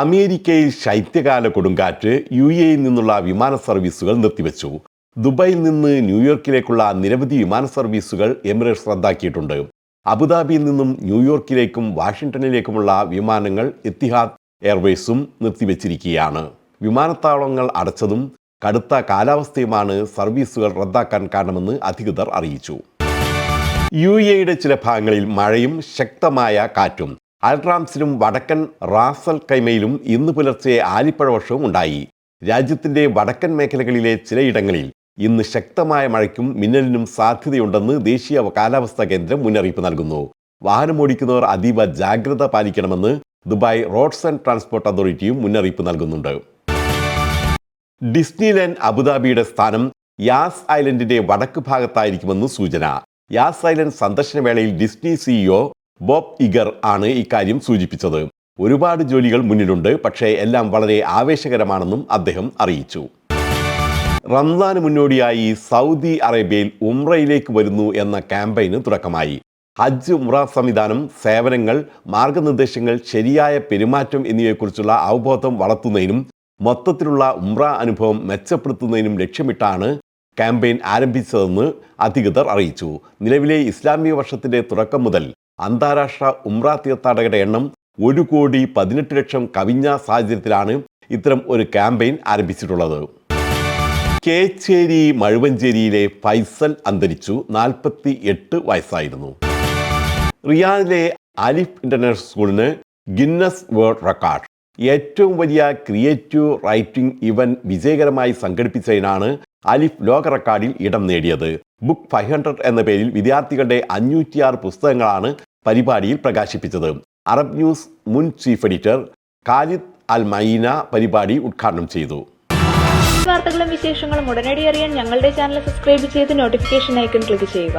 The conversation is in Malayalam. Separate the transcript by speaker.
Speaker 1: അമേരിക്കയിൽ ശൈത്യകാല കൊടുങ്കാറ്റ് യു എയിൽ നിന്നുള്ള വിമാന സർവീസുകൾ നിർത്തിവെച്ചു. ദുബായിൽ നിന്ന് ന്യൂയോർക്കിലേക്കുള്ള നിരവധി വിമാന സർവീസുകൾ എമിറേറ്റ്സ് റദ്ദാക്കിയിട്ടുണ്ട്. അബുദാബിയിൽ നിന്നും ന്യൂയോർക്കിലേക്കും വാഷിംഗ്ടണിലേക്കുമുള്ള വിമാനങ്ങൾ എത്തിഹാദ് എയർവേസും നിർത്തിവെച്ചിരിക്കുകയാണ്. വിമാനത്താവളങ്ങൾ അടച്ചതും കടുത്ത കാലാവസ്ഥയുമാണ് സർവീസുകൾ റദ്ദാക്കാൻ കാരണമെന്ന് അധികൃതർ അറിയിച്ചു. യു എയുടെ ചില ഭാഗങ്ങളിൽ മഴയും ശക്തമായ കാറ്റും. അൽറാംസിലും വടക്കൻ റാസൽ കൈമയിലും ഇന്ന് പുലർച്ചെ ആലിപ്പഴ വർഷവും ഉണ്ടായി. രാജ്യത്തിന്റെ വടക്കൻ മേഖലകളിലെ ചിലയിടങ്ങളിൽ ഇന്ന് ശക്തമായ മഴയ്ക്കും മിന്നലിനും സാധ്യതയുണ്ടെന്ന് ദേശീയ കാലാവസ്ഥാ കേന്ദ്രം മുന്നറിയിപ്പ് നൽകുന്നു. വാഹനമോടിക്കുന്നവർ അതീവ ജാഗ്രത പാലിക്കണമെന്ന് ദുബായ് റോഡ്സ് ആൻഡ് ട്രാൻസ്പോർട്ട് അതോറിറ്റിയും മുന്നറിയിപ്പ് നൽകുന്നുണ്ട്. ഡിസ്നിലാൻഡ് അബുദാബിയുടെ സ്ഥാനം യാസ് ഐലൻഡിന്റെ വടക്ക് ഭാഗത്തായിരിക്കുമെന്ന് സൂചന. യാസ് ഐലൻഡ് സന്ദർശന വേളയിൽ ഡിസ്നി സിഇഒ ബോബ് ഇഗർ ആണ് ഇക്കാര്യം സൂചിപ്പിച്ചത്. ഒരുപാട് ജോലികൾ മുന്നിലുണ്ട് പക്ഷേ എല്ലാം വളരെ ആവേശകരമാണെന്നും അദ്ദേഹം അറിയിച്ചു. റംസാന് മുന്നോടിയായി സൗദി അറേബ്യയിൽ ഉംറയിലേക്ക് വരുന്നു എന്ന ക്യാമ്പയിന് തുടക്കമായി. ഹജ്ജ് ഉംറ സംവിധാനം സേവനങ്ങൾ മാർഗനിർദ്ദേശങ്ങൾ ശരിയായ പെരുമാറ്റം എന്നിവയെക്കുറിച്ചുള്ള അവബോധം വളർത്തുന്നതിനും മൊത്തത്തിലുള്ള ഉംറ അനുഭവം മെച്ചപ്പെടുത്തുന്നതിനും ലക്ഷ്യമിട്ടാണ് ക്യാമ്പയിൻ ആരംഭിച്ചതെന്ന് അധികൃതർ അറിയിച്ചു. നിലവിലെ ഇസ്ലാമിക വർഷത്തിന്റെ തുടക്കം മുതൽ അന്താരാഷ്ട്ര ഉംറ തീർത്ഥാടകരുടെ എണ്ണം ഒരു കോടി പതിനെട്ട് ലക്ഷം കവിഞ്ഞ സാഹചര്യത്തിലാണ് ഇത്തരം ഒരു ക്യാമ്പയിൻ ആരംഭിച്ചിട്ടുള്ളത്. കേച്ചേരി മഴുവഞ്ചേരിയിലെ ഫൈസൽ അന്തരിച്ചു നാൽപ്പത്തി എട്ട് വയസ്സായിരുന്നു. റിയാദിലെ അലിഫ് ഇന്റർനാഷണൽ സ്കൂളിന് ഗിന്നസ് വേൾഡ് റെക്കോർഡ്. ഏറ്റവും വലിയ ക്രിയേറ്റീവ് റൈറ്റിംഗ് ഇവന്റ് വിജയകരമായി സംഘടിപ്പിച്ചതിനാണ് അലിഫ് ലോക റെക്കോർഡിൽ ഇടം നേടിയത്. ബുക്ക് ഫൈവ് ഹൺഡ്രഡ് എന്ന പേരിൽ വിദ്യാർത്ഥികളുടെ അഞ്ഞൂറ്റിയാറ് പുസ്തകങ്ങളാണ് പരിപാടിയിൽ പ്രകാശിപ്പിച്ചത്. അറബ് ന്യൂസ് മുൻ chief editor Khalid Al Maeena പരിപാടി ഉദ്ഘാടനം ചെയ്തു.
Speaker 2: വാർത്തകളും വിശേഷങ്ങളും ഉടനടി അറിയാൻ ഞങ്ങളുടെ ചാനൽ സബ്സ്ക്രൈബ് ചെയ്ത് നോട്ടിഫിക്കേഷൻ ഐക്കൺ ക്ലിക്ക് ചെയ്യുക.